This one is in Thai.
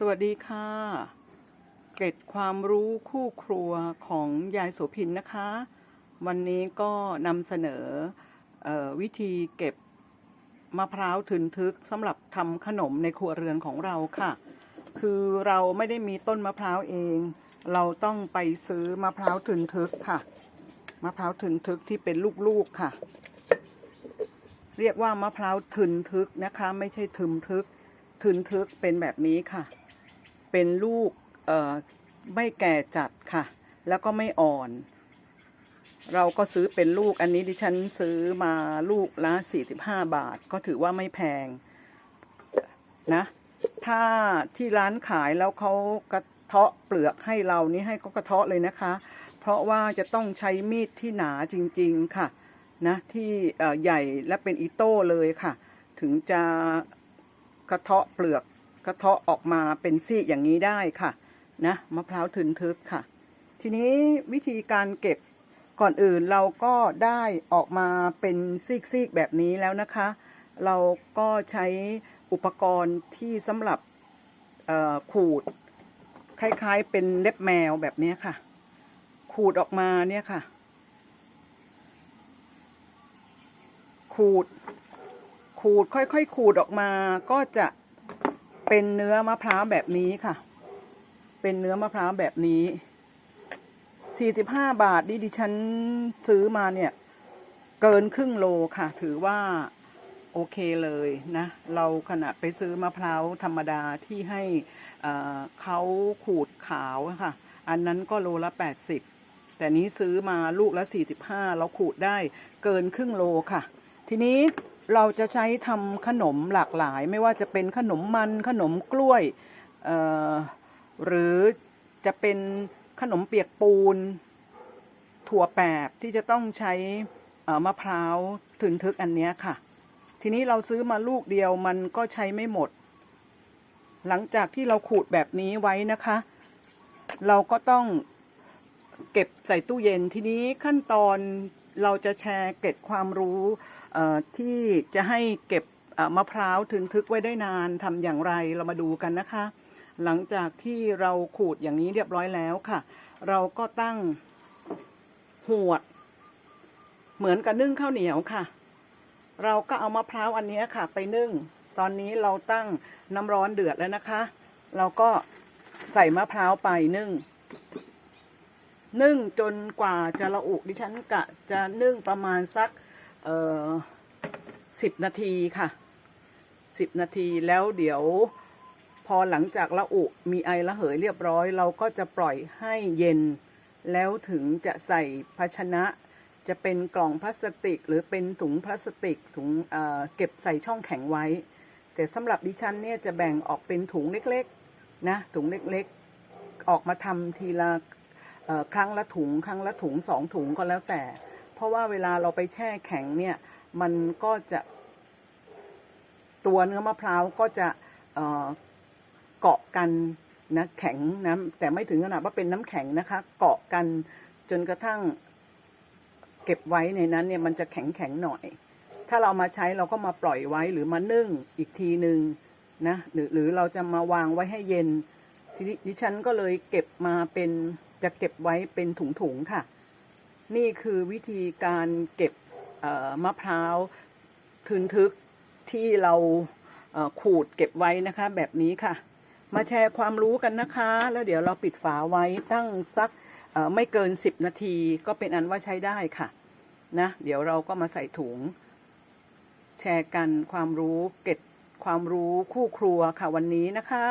สวัสดีค่ะ เกร็ดความรู้คู่ครัวของยายโสพินนะคะ วันนี้ก็นำเสนอออวิธีเก็บมะพร้าวถึนทึกสำหรับทำขนมในครัวเรือนของเราค่ะ คือเราไม่ได้มีต้นมะพร้าวเอง เราต้องไปซื้อมะพร้าวถึนทึกค่ะ มะพร้าวถึนทึกที่เป็นลูกๆค่ะ เรียกว่ามะพร้าวถึนทึกนะคะ ไม่ใช่ทึมทึกทึนทึกเป็นแบบนี้ค่ะ เป็นลูกไม่แก่จัดค่ะ แล้วก็ไม่อ่อน เราก็ซื้อเป็นลูกอันนี้ดิฉันซื้อมาลูกละ 45 บาท ก็ถือว่าไม่แพงนะ ถ้าที่ร้านขายแล้วเขากระเทาะเปลือกให้เรานี่ให้เขากระเทาะเลยนะคะ เพราะว่าจะต้องใช้มีดที่หนาจริง ๆ ค่ะนะที่ใหญ่และเป็นอีโต้เลยค่ะ ถึงจะกระเทาะเปลือก กระเทาะออกมาเป็นซี่อย่างนี้ได้ค่ะนะมะพร้าวทึนทึกค่ะ ทีนี้วิธีการเก็บก่อนอื่นเราก็ได้ออกมาเป็นซีกๆแบบนี้แล้วนะคะ เราก็ใช้อุปกรณ์ที่สำหรับขูด คล้ายๆเป็นเล็บแมวแบบนี้ค่ะ ขูดออกมาเนี่ยค่ะ ขูด ขูดค่อยๆขูดออกมาก็จะ เป็นเนื้อมะพร้าวแบบนี้ค่ะ เป็นเนื้อมะพร้าวแบบนี้45บาทนี่ดิฉันซื้อมาเนี่ย เกินครึ่งโลค่ะ ถือว่าโอเคเลยนะ เราขนาดไปซื้อมะพร้าวธรรมดาที่ให้เขาขูดขาวค่ะ อันนั้นก็โลละ 80 แต่นี้ซื้อมาลูกละ 45 เราขูดได้เกินครึ่งโลค่ะ ทีนี้ เราจะใช้ทำขนมหลากหลาย ไม่ว่าจะเป็นขนมมันขนมกล้วยหรือจะเป็นขนมเปียกปูน ถั่วแปบที่จะต้องใช้มะพร้าวถึนทึกอันนี้ค่ะ ทีนี้เราซื้อมาลูกเดียวมันก็ใช้ไม่หมด หลังจากที่เราขูดแบบนี้ไว้นะคะ เราก็ต้องเก็บใส่ตู้เย็นทีนี้ขั้นตอนเราจะแชร์เกร็ดความรู้ ที่จะให้เก็บมะพร้าวถึนทึกไว้ได้นานทำอย่างไรเรามาดูกันนะคะ หลังจากที่เราขูดอย่างนี้เรียบร้อยแล้วค่ะ เราก็ตั้งหวด เหมือนกับนึ่งข้าวเหนียวค่ะ เราก็เอามะพร้าวอันนี้ค่ะ ไปนึ่ง ตอนนี้เราตั้งน้ำร้อนเดือดแล้วนะคะ เราก็ใส่มะพร้าวไปนึ่งนึ่งจนกว่าจะละอุดิฉันกะจะนึ่งประมาณสัก เอ่อสิบนาทีค่ะสิบนาทีแล้วเดี๋ยวพอหลังจากละอุมีไอระเหยเรียบร้อย เราก็จะปล่อยให้เย็น แล้วถึงจะใส่ภาชนะ จะเป็นกล่องพลาสติก หรือเป็นถุงพลาสติกถุงเเก็บใส่ช่องแข็งไว้ แต่สำหรับดิฉันเนี่ยจะแบ่งออกเป็นถุงเล็กๆนะถุงเล็กๆ ออกมาทำทีละครั้งละถุงครั้งละถุงสองถุงก็แล้วแต่ เพราะว่าเวลาเราไปแช่แข็งเนี่ย มันก็จะตัวเนื้อมะพร้าวก็จะเเกาะกันนะแข็งนะแต่ไม่ถึงขนาดว่าเป็นน้ำแข็งนะคะ เกาะกันจนกระทั่งเก็บไว้ในนั้นเนี่ยมันจะแข็งแข็งๆหน่อย ถ้าเรามาใช้เราก็มาปล่อยไว้หรือมานึ่งอีกทีหนึ่งนะหรือหรือเราจะมาวางไว้ให้เย็นทีนี้ดิฉันก็เลยเก็บมาเป็นจะเก็บไว้เป็นถุงๆค่ะ นี่คือวิธีการเก็บมะพร้าวทึนทึกที่เราขูดเก็บไว้นะคะ แบบนี้ค่ะ มาแชร์ความรู้กันนะคะ แล้วเดี๋ยวเราปิดฝาไว้ตั้งสักไม่เกิน 10 นาทีก็เป็นอันว่าใช้ได้ค่ะนะเดี๋ยวเราก็มาใส่ถุง แชร์กันความรู้เก็บความรู้คู่ครัวค่ะวันนี้นะคะ